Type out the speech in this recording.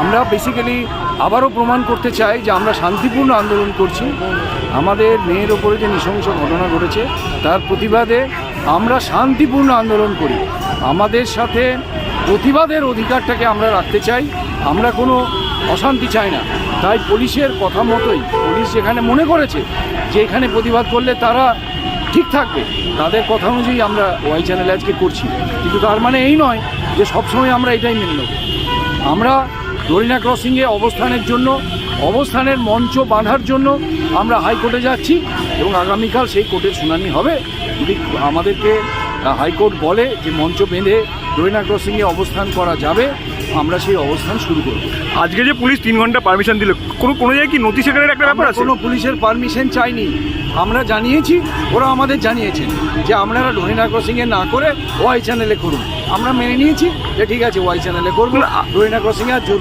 আমরা বেসিক্যালি আবারও প্রমাণ করতে চাই যে আমরা শান্তিপূর্ণ আন্দোলন করছি। আমাদের মেয়ের ওপরে যে নৃশংস ঘটনা ঘটেছে, তার প্রতিবাদে আমরা শান্তিপূর্ণ আন্দোলন করি। আমাদের সাথে প্রতিবাদের অধিকারটাকে আমরা রাখতে চাই। আমরা কোনো অশান্তি চাই না। তাই পুলিশের কথা মতোই, পুলিশ যেখানে মনে করেছে যে এখানে প্রতিবাদ করলে তারা ঠিক থাকবে, তাদের কথা অনুযায়ী আমরা ওয়াই চ্যানেল আজকে করছি। কিন্তু তার মানে এই নয় যে সবসময় আমরা এটাই মেনে নেব। আমরা ডরিনা ক্রসিংয়ে অবস্থানের জন্য অবস্থানের মঞ্চ বাঁধার জন্য আমরা হাইকোর্টে যাচ্ছি এবং আগামীকাল সেই কোর্টের শুনানি হবে। যদি আমাদেরকে হাইকোর্ট বলে যে মঞ্চ বেঁধে ডরিনা ক্রসিংয়ে অবস্থান করা যাবে আমরা সেই অবস্থান শুরু করব। আজকে যে পুলিশ তিন ঘণ্টা পারমিশন দিল কোনো কোনো জায়গায় কি নথি সেখানের একটা ব্যাপার আছে? কোনো পুলিশের পারমিশন চাইনি। আমরা জানিয়েছি ওরা আমাদের জানিয়েছেন যে আপনারা ডোহিনা ক্রসিংয়ে না করে ওয়াই চ্যানেলে করুন। আমরা মেনে নিয়েছি যে ঠিক আছে ওয়াই চ্যানেলে করব। ডোহিনা ক্রসিংয়ে আর জোর